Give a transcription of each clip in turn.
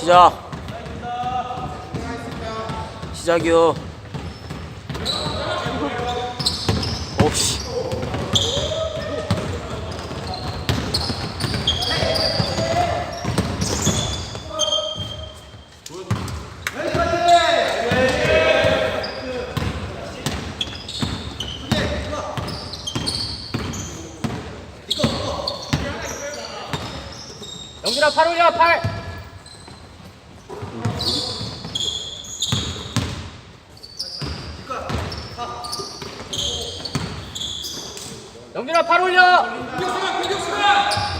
시작. 시작이요. 영준아 팔 올려 팔. 영준아 팔 올려. 와.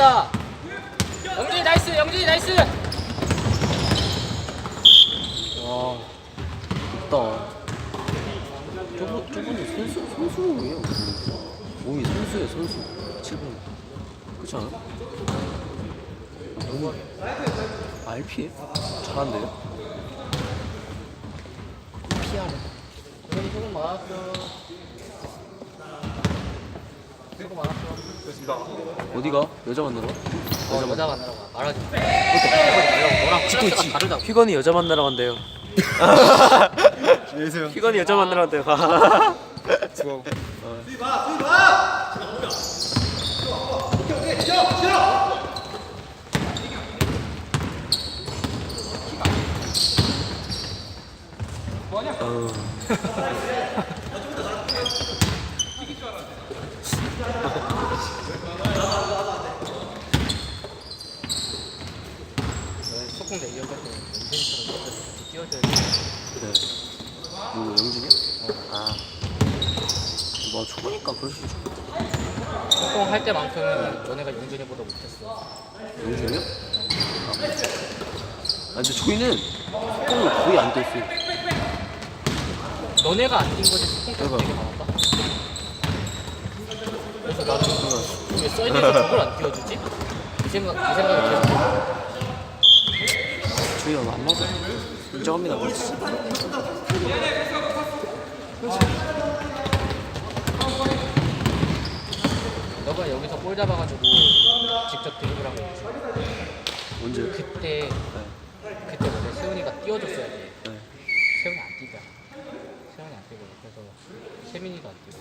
아 아깝다. 영준이 나이스 영준이 나이스. 와. 있다. 저분 저분이 선수 선수예요. 몸이 선수예요 선수. 7번. 그렇지 않아? 너무 RP에 잘한대요. 피하네. 그래도 조금 많았어. 조금 많았어. 어디가? 여자 만나러? 어, 여자 만나러 가. 말하지. 너랑 찍고 있지. 다르다고. 휘건이 여자 만나러 간대요. 안녕하세요. 휘건이 여자 만나러 간대요. 수고. 소풍 대기업 같은 인생처럼 뛰어줘야 돼. 그래. 누구 영진이야? 아. 뭐 초보니까 그럴 수 있지. 소풍 할 때만큼은 너네가 용준이보다 못했어. 영준이요? 아 근데 저희는 속공을 거의 안 떴어요. 너네가 안뛴 거지 대박. 되게 많았다. 그래서 나도 왜 써있는데 저걸 안 띄워주지? 이 생각 이 생각이 계속. 들어. 저희가 안 맞아. 인정합니다. 그렇지. 너가 여기서 볼 잡아가지고 직접 드리블한 거 있지. 언제? 그때 그때 원래 세훈이가 띄워줬어야 돼. 네. 세훈이 안 뛰다. 세훈이 안 뛰고 그래서 세민이도 안 뛰고.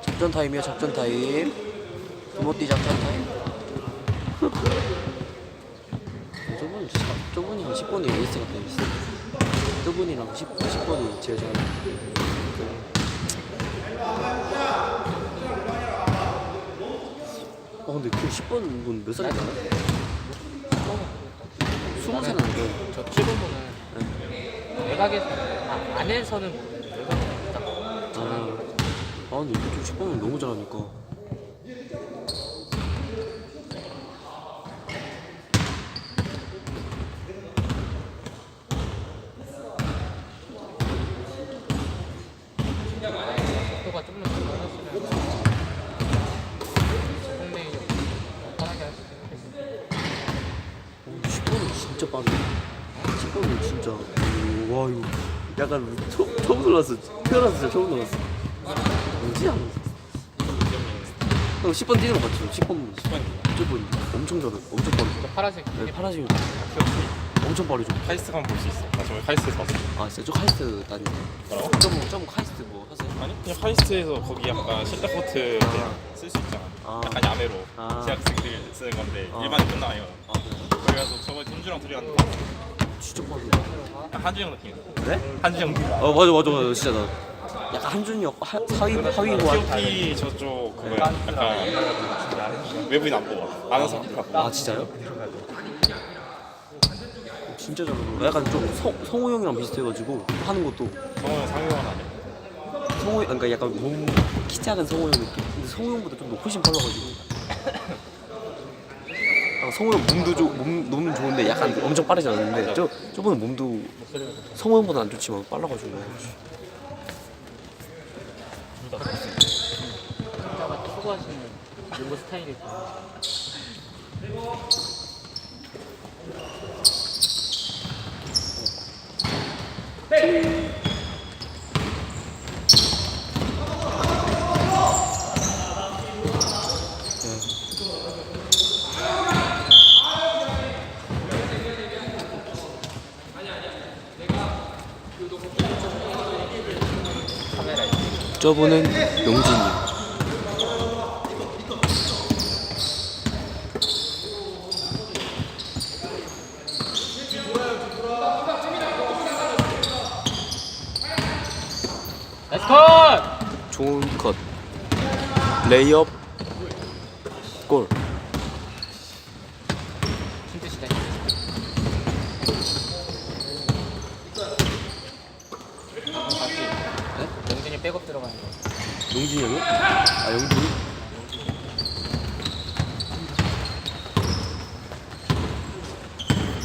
작전 타임이요. 작전 타임. 이모띠 작전 타임. 저분 진짜 저분이 10번이 에이스 같아 에이스. 저분이랑 10, 10번이 제일 잘. 어 근데 그 10번 분몇 살이나? 스무 안 돼. 저 7번분은 외곽에서 아, 안에서는 외곽에서 딱 아, 아 근데 이렇게 10번은 너무 잘하니까. 속도가 조금 더 빨랐으면 홍대이 좀 편하게 할 수 있겠어. 오, 10번은 진짜 빠르네. 10번은 진짜. 오, 와, 이거. 약간 처음, 처음 놀랐어. 태어나서 진짜 처음 놀랐어. 뭐지? 하면서. 형 10번 뛰는 거 봤죠? 10번. 10번. 10번. 엄청 잘해. 엄청 빠르죠. 저 파란색 네, 파란색. 엄청 빠르죠. 카이스트 가면 볼 수 있어. 나 정말 카이스트에서 봤어. 아, 진짜 저 카이스트 다니네. 뭐라고? 카이스트 뭐 하세요? 아니 그냥 카이스트에서 거기 약간 실내 코트 그냥 쓸 수 있잖아. 아. 약간 야매로 아. 대학생들이 쓰는 건데 아. 일반인 끝나. 아, 그래. 그래가지고 저번에 김주랑 둘이 갔는데. 약간 한준형 느낌. 그래? 한준형 느낌. 어, 맞아, 맞아, 맞아. 진짜 나. 약간 한준이 형, 하, 하위, 하위 호환. TOP 저쪽 그거 약간 외부인 안 뽑아. 아는 안 뽑아. 아 진짜요? 진짜 잘하는 거. 약간 좀 성, 성호 형이랑 비슷해가지고 하는 것도 성호는 상위원 아니야? 성호 그러니까 약간 몸 키 작은 성호 형 느낌. 근데 성호 형보다 좀 훨씬 빨라가지고. 아, 성호 형 몸도 좋, 몸 몸은 좋은데 약간 엄청 빠르지 않았는데 저 저번에 몸도 성호 형보다 안 좋지만 빨라가지고. 진짜가 추구하시는 농구 스타일이 있고. 저분은 용진이. 나이스 컷! 좋은 컷. 레이업. 골. 힘드시다. 맞지? 네? 영준이 백업 들어가는 거. 용진이 형이요? 아 용진이?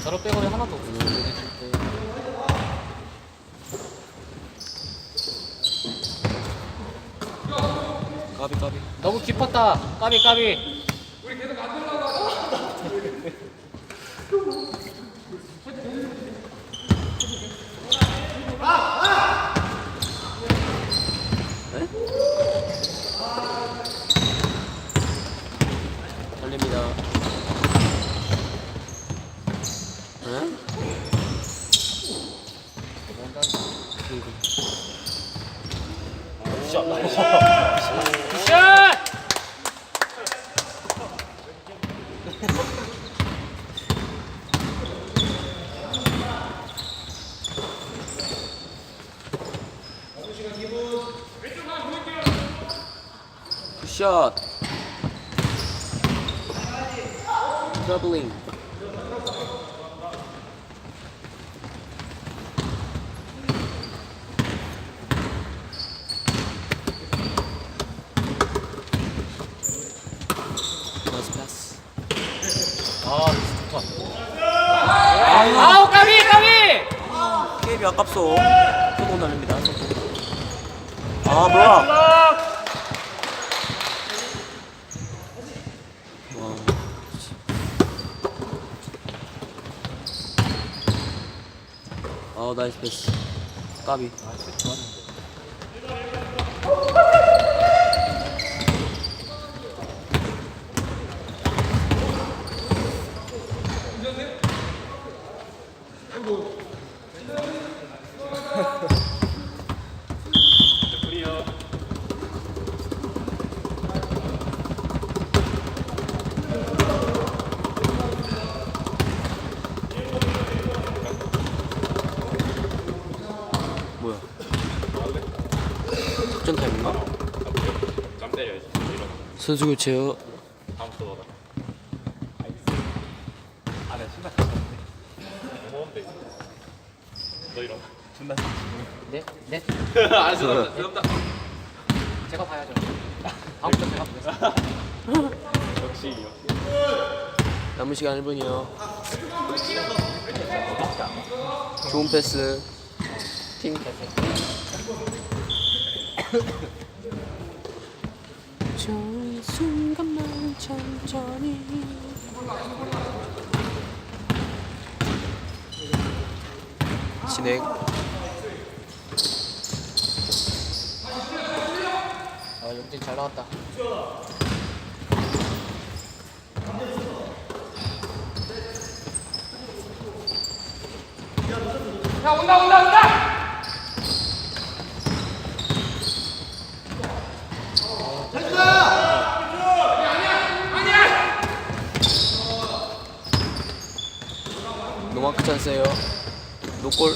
저런 백업이 하나도 없어. 얘네 줄 때. 까비 까비. 너무 깊었다. 까비 까비. 달립니다. 응? 샷! 굿샷. 트러블링. 나이스 패스. 아, 좋다. 아우, 까비, 게임이 아깝소. 소금 날립니다. 아 뭐야? 와. 아 나이스 패스. 까비. 뭐야? 작전 타임인가? 짬 때려야지. 이런. 선수 교체요. 다음 또 너다. 아나 신발. 고마운데. 너 이런. 존나. 네? 네? 아 죄송합니다. 죄송합니다. 제가 봐야죠. 다음부터 제가 보겠습니다. 역시 남은 시간 1분이요. 좋은 패스. 팀. 좋은 순간만 천천히. 진행. 아, 영준 잘 나왔다. 노마크 찬스예요. 노골.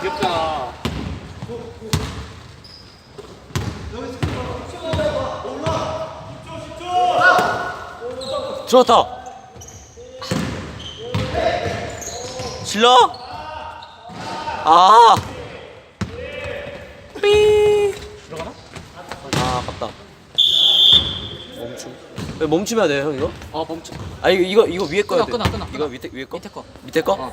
귀엽잖아. 들어왔다. 질러? 아. 삐. 들어가나? 아, 아깝다. 멈춤. 왜 멈추면 돼요, 형 이거? 어 멈춰 아 이거 이거 이거 위에 거야 끊어, 끊어, 끊어, 이거 끊어. 밑에 위에 거? 밑에 거 밑에 거? 어.